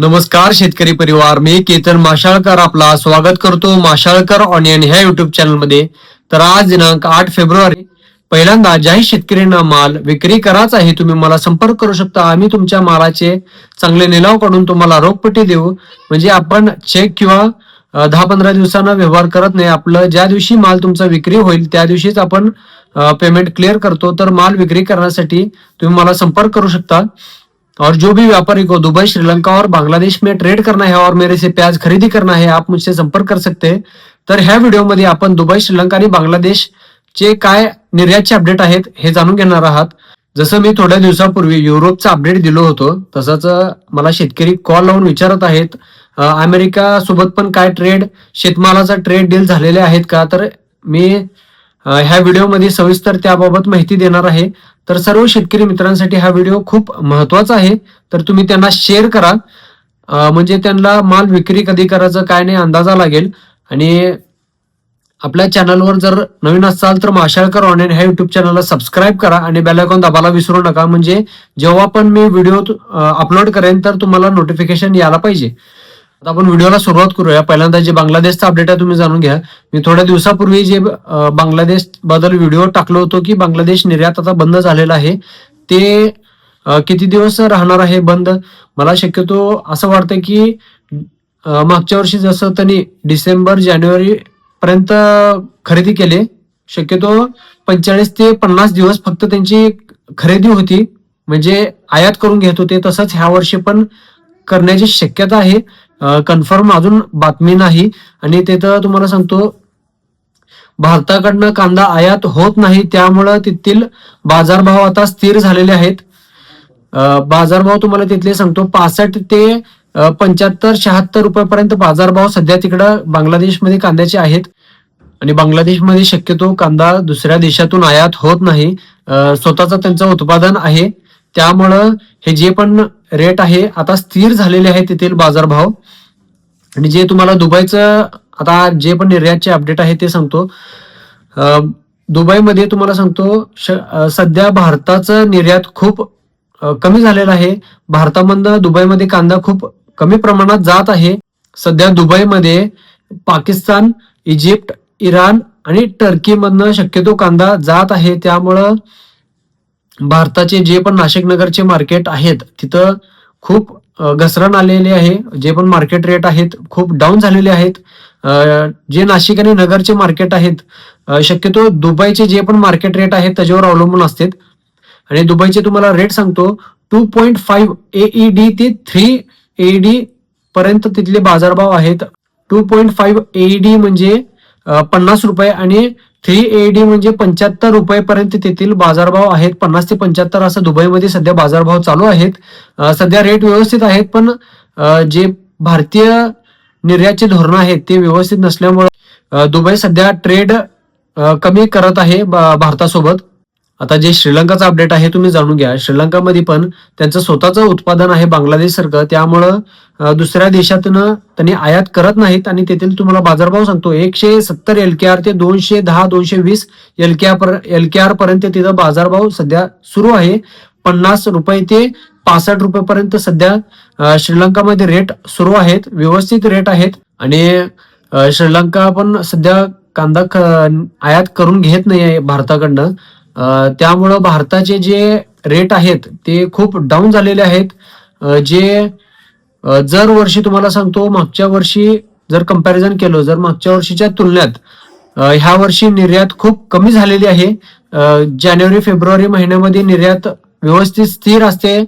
नमस्कार शेतकरी परिवार. मी केतन माशाळकर आपला स्वागत करतो माशाळकर ऑनियन ह्या युट्यूब चॅनलमध्ये तर आज दिनांक आठ फेब्रुवारी पहिल्यांदा ज्याही शेतकऱ्यांना माल विक्री करायचा आहे तुम्ही मला संपर्क करू शकता. आम्ही तुमच्या मालाचे चांगले निलाव काढून तुम्हाला रोखपट्टी देऊ. म्हणजे आपण चेक किंवा दहा पंधरा दिवसांना व्यवहार करत नाही. आपलं ज्या दिवशी माल तुमचा विक्री होईल त्या दिवशीच आपण पेमेंट क्लिअर करतो. तर माल विक्री करण्यासाठी तुम्ही मला संपर्क करू शकता. और जो भी व्यापारी को दुबई श्रीलंका और बांग्लादेश में ट्रेड करना है और मेरे से प्याज खरीदी करना है आप मुझसे संपर्क कर सकते हैं। तर ह्या व्हिडिओमध्ये आपण दुबई श्रीलंका आणि बांगलादेश चे काय निर्यातचे अपडेट आहेत हे जाणून घेणार आहात. जसं मी थोड्या दिवसापूर्वी युरोपचा अपडेट दिलो होतो तसंच मला शेतकरी कॉल लावून विचारत आहेत अमेरिका सोबत पण काय ट्रेड शेतमालाचा ट्रेड डील झालेले आहेत का? तर मी ह्या व्हिडिओमध्ये सविस्तर त्याबाबत माहिती देणार आहे. तर सर्व शेतकरी मित्रांसाठी हा व्हिडिओ खूप महत्त्वाचा आहे. तर तुम्ही त्यांना शेअर करा. म्हणजे त्यांना माल विक्री कधी करायचं काय नाही अंदाजा लागेल. आणि आपल्या चॅनलवर जर नवीन असाल तर माशाळकर ऑनलाईन ह्या युट्यूब चॅनलला सबस्क्राईब करा आणि बेल आयकॉन दाबायला विसरू नका. म्हणजे जेव्हा पण मी व्हिडिओ अपलोड करेन तर तुम्हाला नोटिफिकेशन यायला पाहिजे. आता आपण व्हिडिओला सुरुवात करूया. पहिल्यांदा जे बांगलादेशचा अपडेट आहे तुम्ही जाणून घ्या. मी थोड्या दिवसापूर्वी जे बांगलादेशबद्दल व्हिडिओ टाकलो होतो की बांगलादेश निर्यात आता बंद झालेला आहे. ते किती दिवस राहणार आहे बंद? मला शक्यतो असं वाटतं की मागच्या वर्षी जसं त्यांनी डिसेंबर जानेवारी पर्यंत खरेदी केले शक्यतो पंचेचाळीस ते पन्नास दिवस फक्त त्यांची खरेदी होती. म्हणजे आयात करून घेत होते. तसंच ह्या वर्षी पण करण्याची शक्यता आहे. कन्फर्म अजून बातमी नाही. आणि ते तर तुम्हाला सांगतो भारताकडनं कांदा आयात होत नाही त्यामुळं तिथील बाजारभाव आता स्थिर झालेले आहेत. बाजारभाव तुम्हाला तिथले सांगतो पासष्ट ते पंच्याहत्तर शहात्तर रुपयापर्यंत बाजारभाव सध्या तिकडं बांगलादेशमध्ये कांद्याचे आहेत. आणि बांगलादेशमध्ये शक्यतो कांदा दुसऱ्या देशातून आयात होत नाही. स्वतःचं त्यांचं उत्पादन आहे. त्यामुळं हे जे पण रेट आहे आता स्थिर झालेले आहे तेथील बाजारभाव. आणि जे तुम्हाला दुबईचं आता जे पण निर्यातचे अपडेट आहे ते सांगतो. दुबईमध्ये तुम्हाला सांगतो श- सध्या भारताचं निर्यात खूप कमी झालेलं आहे. भारतामधनं दुबईमध्ये कांदा खूप कमी प्रमाणात जात आहे. सध्या दुबईमध्ये पाकिस्तान इजिप्त इराण आणि टर्कीमधनं शक्यतो कांदा जात आहे. त्यामुळं भारताचे जे पण नाशिक नगरचे मार्केट आहेत तिथं खूप घसरण आलेले आहे. जे पण मार्केट रेट आहेत खूप डाऊन झालेले आहेत. जे नाशिक आणि नगरचे मार्केट आहेत शक्यतो दुबईचे जे पण मार्केट रेट आहेत त्याच्यावर अवलंबून असतात. आणि दुबईचे तुम्हाला रेट सांगतो टू पॉईंट फाईव्ह एईडी ते थ्री एईडी पर्यंत तिथले बाजारभाव आहेत. टू पॉईंट फाईव्ह एईडी म्हणजे पन्नास रुपये आणि थ्री एडी म्हणजे पंच्याहत्तर रुपयेपर्यंत तेथील बाजारभाव आहेत. पन्नास ते पंच्याहत्तर असं दुबईमध्ये सध्या बाजारभाव चालू आहेत. सध्या रेट व्यवस्थित आहेत पण जे भारतीय निर्यातचे धोरणं आहेत ते व्यवस्थित नसल्यामुळे दुबई सध्या ट्रेड कमी करत आहे भारतासोबत. आता जे श्रीलंकाचं अपडेट आहे तुम्ही जाणून घ्या. श्रीलंकामध्ये पण त्यांचं स्वतःचं उत्पादन आहे बांगलादेश सारखं. त्यामुळं दुसऱ्या देशातून त्यांनी आयात करत नाहीत आणि तेथील तुम्हाला बाजारभाव सांगतो. एकशे सत्तर एल के आर ते दोनशे दहा दोनशे वीस L K R L K R पर्यंत तिथं बाजारभाव सध्या सुरू आहे. पन्नास रुपये ते पासष्ट रुपयेपर्यंत सध्या श्रीलंकामध्ये रेट सुरू आहेत व्यवस्थित रेट आहेत. आणि श्रीलंका पण सध्या कांदा आयात करून घेत नाही आहे भारताकडनं. त्यामुळं भारताचे जे रेट आहेत ते खूप डाऊन झालेले आहेत. जे जर वर्षी तुम्हाला सांगतो मागच्या वर्षी जर कंपॅरिझन केलं जर मागच्या वर्षीच्या तुलनेत ह्या वर्षी निर्यात खूप कमी झालेली आहे. जानेवारी फेब्रुवारी महिन्यामध्ये निर्यात व्यवस्थित स्थिर असते.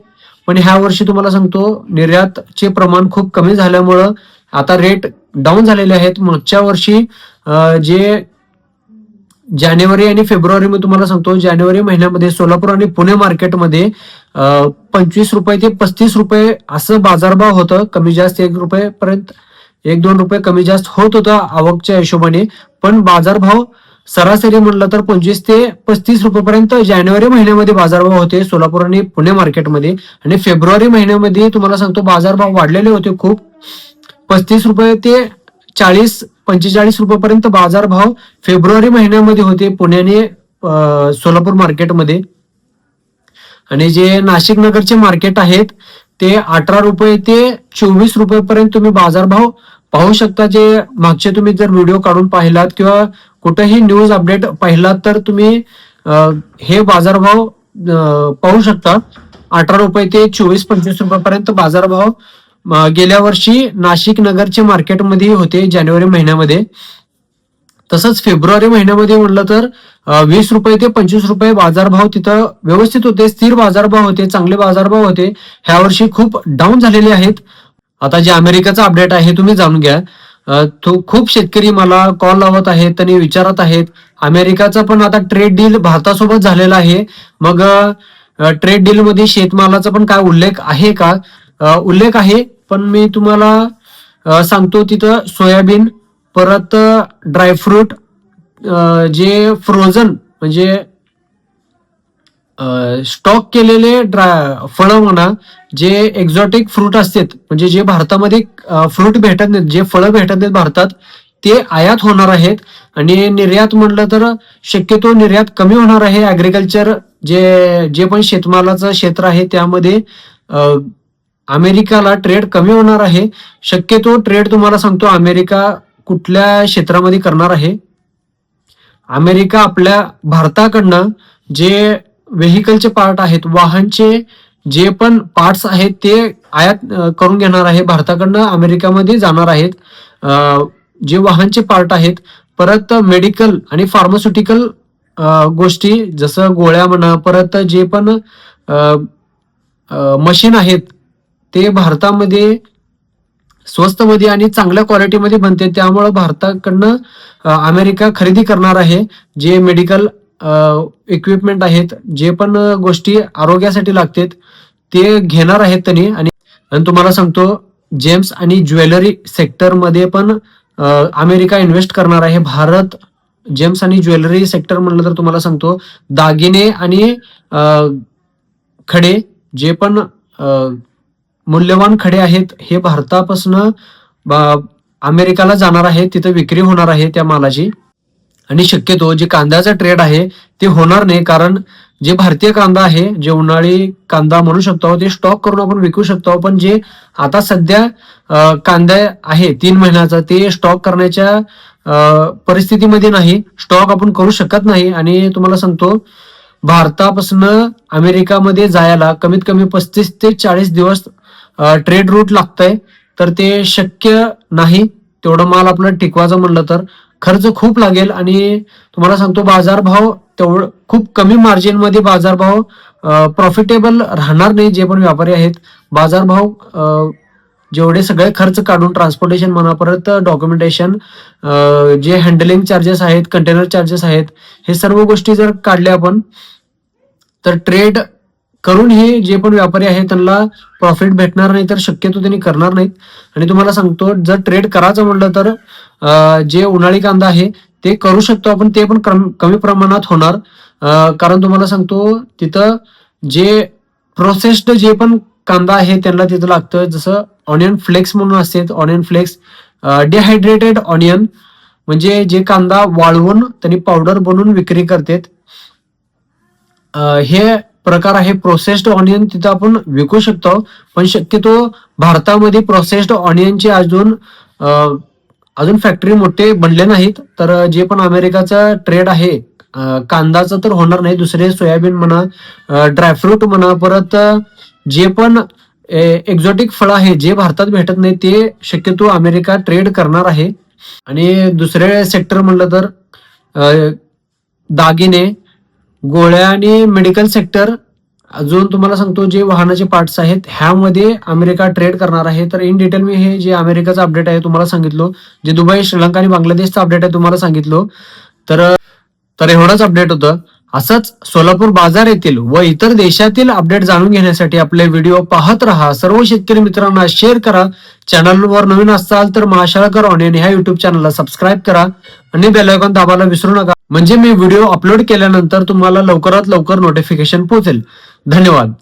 पण ह्या वर्षी तुम्हाला सांगतो निर्यातचे प्रमाण खूप कमी झाल्यामुळं आता रेट डाऊन झालेले आहेत. मागच्या वर्षी जे जानेवारी आणि फेब्रुवारी मी तुम्हाला सांगतो जानेवारी महिन्यामध्ये सोलापूर आणि पुणे मार्केटमध्ये पंचवीस रुपये ते पस्तीस रुपये असं बाजारभाव होतं कमी जास्त एक रुपये पर्यंत एक दोन रुपये कमी जास्त होत होतं आवकच्या हिशोबाने. पण बाजारभाव सरासरी म्हणलं तर पंचवीस ते पस्तीस रुपयेपर्यंत जानेवारी महिन्यामध्ये बाजारभाव होते सोलापूर आणि पुणे मार्केटमध्ये. आणि फेब्रुवारी महिन्यामध्ये तुम्हाला सांगतो बाजारभाव वाढलेले होते खूप. पस्तीस रुपये ते चाळीस पंचेचाळीस रुपयापर्यंत बाजारभाव फेब्रुवारी महिन्यामध्ये होते पुण्याने सोलापूर मार्केटमध्ये. आणि जे नाशिक नगरचे मार्केट आहेत ते अठरा रुपये ते चोवीस रुपयेपर्यंत तुम्ही बाजारभाव पाहू शकता. जे मागचे तुम्ही जर व्हिडिओ काढून पाहिलात किंवा कुठेही न्यूज अपडेट पाहिलात तर तुम्ही हे बाजारभाव भाव पाहू शकता. अठरा रुपये ते चोवीस पंचवीस रुपयापर्यंत बाजारभाव भाव गेल्या वर्षी नाशिक नगरचे मार्केटमध्ये होते जानेवारी महिन्यामध्ये. तसंच फेब्रुवारी महिन्यामध्ये म्हटलं तर वीस रुपये ते पंचवीस रुपये बाजारभाव तिथं व्यवस्थित होते स्थिर बाजारभाव होते चांगले बाजारभाव होते. ह्या वर्षी खूप डाऊन झालेले आहेत. आता जे अमेरिकेचा अपडेट आहे तुम्ही जाणून घ्या. तो खूप शेतकरी मला कॉल लावत आहेत आणि विचारत आहेत. अमेरिकाचा पण आता ट्रेड डील भारतासोबत झालेला आहे. मग ट्रेड डील मध्ये शेतमालाचा पण काय उल्लेख आहे का? उल्लेख आहे पण मी तुम्हाला सांगतो तिथं सोयाबीन परत ड्रायफ्रूट जे फ्रोझन म्हणजे स्टॉक केलेले ड्राय फळं म्हणा जे एक्झॉटिक फ्रूट असतात म्हणजे जे भारतामध्ये फ्रूट भेटत नाहीत जे फळं भेटत नाहीत भारतात ते आयात होणार आहेत. आणि निर्यात म्हटलं तर शक्यतो निर्यात कमी होणार आहे. ऍग्रिकल्चर जे जे पण शेतमालाचं क्षेत्र आहे त्यामध्ये अमेरिकाला ट्रेड कमी होणार आहे. शक्यतो ट्रेड तुम्हाला सांगतो अमेरिका कुठल्या क्षेत्रामध्ये करणार आहे? अमेरिका आपल्या भारताकडनं जे व्हेकलचे पार्ट आहेत वाहनचे जे पण पार्ट्स आहेत ते आयात करून घेणार आहे. भारताकडनं अमेरिकामध्ये जाणार आहेत. जे वाहनचे पार्ट आहेत परत मेडिकल आणि फार्मास्युटिकल गोष्टी जसं गोळ्या म्हणा परत जे पण मशीन आहेत ते भारतामध्ये स्वस्तमध्ये आणि चांगल्या क्वालिटीमध्ये बनते. त्यामुळं भारताकडनं अमेरिका खरेदी करणार आहे. जे मेडिकल इक्विपमेंट आहेत जे पण गोष्टी आरोग्यासाठी लागतात ते घेणार आहेत त्यांनी. आणि तुम्हाला सांगतो जेम्स आणि ज्वेलरी सेक्टरमध्ये पण अमेरिका इन्व्हेस्ट करणार आहे. भारत जेम्स आणि ज्वेलरी सेक्टर म्हणलं तर तुम्हाला सांगतो दागिने आणि खडे जे पण मूल्यवान खडे आहेत हे भारतापासून अमेरिकाला जाणार आहे तिथं विक्री होणार आहे त्या मालाची. आणि शक्यतो जे कांद्याचा ट्रेड आहे ते होणार नाही कारण जे भारतीय कांदा आहे जे उन्हाळी कांदा म्हणू शकतो ते स्टॉक करून आपण विकू शकतो पण जे आता सध्या कांदा आहे तीन महिन्याचा ते स्टॉक करण्याच्या परिस्थितीमध्ये नाही स्टॉक आपण करू शकत नाही. आणि तुम्हाला सांगतो भारतापासून अमेरिकामध्ये जायला कमीत कमी पस्तीस ते चाळीस दिवस ट्रेड रूट लागतंय. तर ते शक्य नाही. तेवढं माल आपलं टिकवायचं म्हणलं तर. खर्च खूप लागेल आणि तुम्हाला सांगतो बाजारभाव तेवढं खूप कमी मार्जिनमध्ये बाजारभाव प्रॉफिटेबल राहणार नाही जे पण व्यापारी आहेत. बाजारभाव जेवढे सगळे खर्च काढून ट्रान्सपोर्टेशन म्हणा परत डॉक्युमेंटेशन जे हँडलिंग चार्जेस आहेत कंटेनर चार्जेस आहेत हे सर्व गोष्टी जर काढल्या आपण तर ट्रेड करून हे जे पण व्यापारी आहेत त्यांना प्रॉफिट भेटणार नाही तर शक्यतो त्यांनी करणार नाहीत. आणि तुम्हाला सांगतो जर ट्रेड करायचं म्हणलं तर जे उन्हाळी कांदा आहे ते करू शकतो आपण ते पण कमी प्रमाणात होणार. कारण तुम्हाला सांगतो तिथं जे प्रोसेस्ड जे पण कांदा आहे त्यांना तिथं लागतं. जसं ऑनियन फ्लेक्स म्हणून असते ऑनियन फ्लेक्स डिहायड्रेटेड ऑनियन म्हणजे जे कांदा वाळवून त्यांनी पावडर बनवून विक्री करतात. हे प्रकार आहे. प्रोसेस्ड ऑनियन तिथं आपण विकू शकतो. पण शक्यतो भारतामध्ये प्रोसेस्ड ऑनियनचे अजून अजून फॅक्टरी मोठे बनले नाहीत. तर जे पण अमेरिकाचा ट्रेड आहे कांदाचं तर होणार नाही. दुसरे सोयाबीन म्हणा ड्रायफ्रूट म्हणा परत जे पण एक्झॉटिक फळ आहे जे भारतात भेटत नाही ते शक्यतो अमेरिका ट्रेड करणार आहे. आणि दुसरे सेक्टर म्हणलं तर दागिने गोळ्या आणि मेडिकल सेक्टर अजून तुम्हाला सांगतो जे वाहनाचे पार्ट्स आहेत ह्यामध्ये अमेरिका ट्रेड करणार आहे. तर इन डिटेल मी हे जे अमेरिकाचं अपडेट आहे तुम्हाला सांगितलं जे दुबई श्रीलंका आणि बांगलादेशचं अपडेट आहे तुम्हाला सांगितलं. तर तर एवढंच अपडेट होतं. असंच सोलापूर बाजार येथील व इतर देशातील अपडेट जाणून घेण्यासाठी आपले व्हिडिओ पाहत राहा. सर्व शेतकरी मित्रांना शेअर करा. चॅनलवर नवीन असाल तर महाशाळकर ऑनलाईन ह्या युट्यूब चॅनलला सबस्क्राईब करा. आणि बेलायकॉन दाबायला विसरू नका. म्हणजे मी व्हिडिओ अपलोड केल्यानंतर तुम्हाला लवकरात लवकर नोटिफिकेशन पोहोचेल. धन्यवाद.